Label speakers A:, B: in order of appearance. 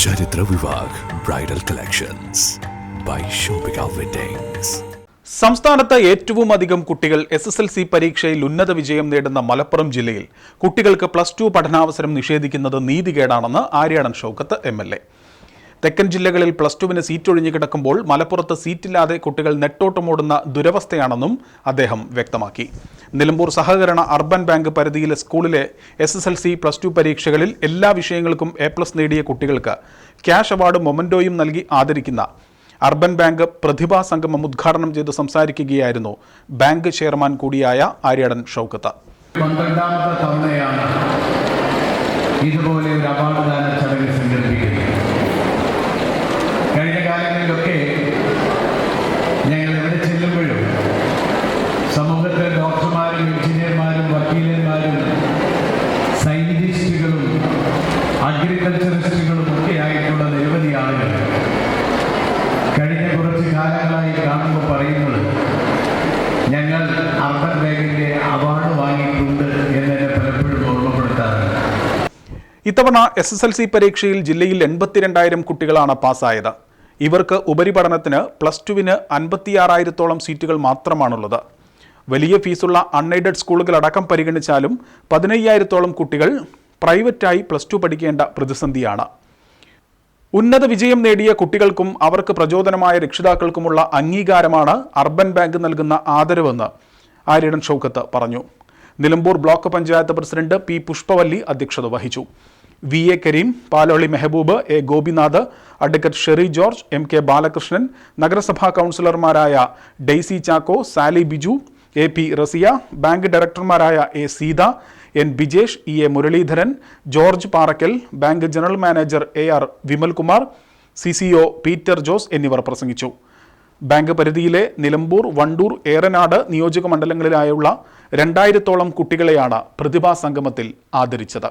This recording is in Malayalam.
A: Charithra Vivah bridal collections by Shopika
B: സംസ്ഥാനത്ത് ഏറ്റവും അധികം കുട്ടികൾ എസ് എസ് എൽ സി പരീക്ഷയിൽ ഉന്നത വിജയം നേടുന്ന മലപ്പുറം ജില്ലയിൽ കുട്ടികൾക്ക് പ്ലസ് ടു പഠനാവസരം നിഷേധിക്കുന്നത് നീതികേടാണെന്ന് Aryadan Shoukath M L A തെക്കൻ ജില്ലകളിൽ പ്ലസ് ടുവിന് സീറ്റ് ഒഴിഞ്ഞു കിടക്കുമ്പോൾ മലപ്പുറത്ത് സീറ്റില്ലാതെ കുട്ടികൾ നെട്ടോട്ടമോടുന്ന ദുരവസ്ഥയാണെന്നും അദ്ദേഹം വ്യക്തമാക്കി. നിലമ്പൂർ സഹകരണ അർബൻ ബാങ്ക് പരിധിയിലെ സ്കൂളിലെ S S L C plus two പരീക്ഷകളിൽ എല്ലാ വിഷയങ്ങൾക്കും എ പ്ലസ് നേടിയ കുട്ടികൾക്ക് ക്യാഷ് അവാർഡ് മൊമന്റോയും നൽകി ആദരിക്കുന്ന അർബൻ ബാങ്ക് പ്രതിഭാ സംഗമം ഉദ്ഘാടനം ചെയ്ത് സംസാരിക്കുകയായിരുന്നു ബാങ്ക് ചെയർമാൻ കൂടിയായ ആര്യടൻ ഷൗക്കത്ത്.
C: പന്ത്രണ്ടാമത്തെ സയന്റിസ്റ്റുകളും അഗ്രികൾച്ചറിസ്റ്റുകളും ഒക്കെ ആയിട്ടുള്ള നിരവധി ആളുകൾ കഴിഞ്ഞ കുറച്ച് കാലങ്ങളായി കാണുമ്പോൾ പറയുന്നത് ഞങ്ങൾ അർബൻ ബാങ്കിന്റെ അവാർഡ് വാങ്ങിയിട്ടുണ്ട് എന്നെ പലപ്പോഴും ഓർമ്മപ്പെടുത്താറുണ്ട്.
B: ഇത്തവണ എസ് എസ് എൽ സി പരീക്ഷയിൽ ജില്ലയിൽ എൺപത്തിരണ്ടായിരം കുട്ടികളാണ് പാസ്സായത്. ഇവർക്ക് ഉപരിപഠനത്തിന് പ്ലസ് ടുവിന് അൻപത്തിയാറായിരത്തോളം സീറ്റുകൾ മാത്രമാണുള്ളത്. വലിയ ഫീസുള്ള അൺഎയ്ഡഡ് സ്കൂളുകളടക്കം പരിഗണിച്ചാലും പതിനയ്യായിരത്തോളം കുട്ടികൾ പ്രൈവറ്റായി പ്ലസ് ടു പഠിക്കേണ്ട പ്രതിസന്ധിയാണ്. ഉന്നത വിജയം നേടിയ കുട്ടികൾക്കും അവർക്ക് പ്രചോദനമായ രക്ഷിതാക്കൾക്കുമുള്ള അംഗീകാരമാണ് അർബൻ ബാങ്ക് നൽകുന്ന ആദരവെന്ന് ആര്യടൻ ഷൗക്കത്ത് പറഞ്ഞു. Nilambur block panchayat president P Pushpavalli അധ്യക്ഷത വഹിച്ചു. V A Kareem Paloli Mehaboob A Gopinath advocate Sherry George M K Balakrishnan നഗരസഭാ കൗൺസിലർമാരായ Daisy Chacko Sali Biju A P Raziya bank ഡയറക്ടർമാരായ A Seetha N Bijesh E A Muraleedharan George Parakkal bank general manager A R Vimalkumar C C O Peter Jose എന്നിവർ പ്രസംഗിച്ചു. ബാങ്ക് പരിധിയിലെ നിലമ്പൂർ വണ്ടൂർ ഏറനാട് നിയോജക മണ്ഡലങ്ങളിലായുള്ള രണ്ടായിരത്തോളം കുട്ടികളെയാണ് പ്രതിഭാ സംഗമത്തിൽ ആദരിച്ചത്.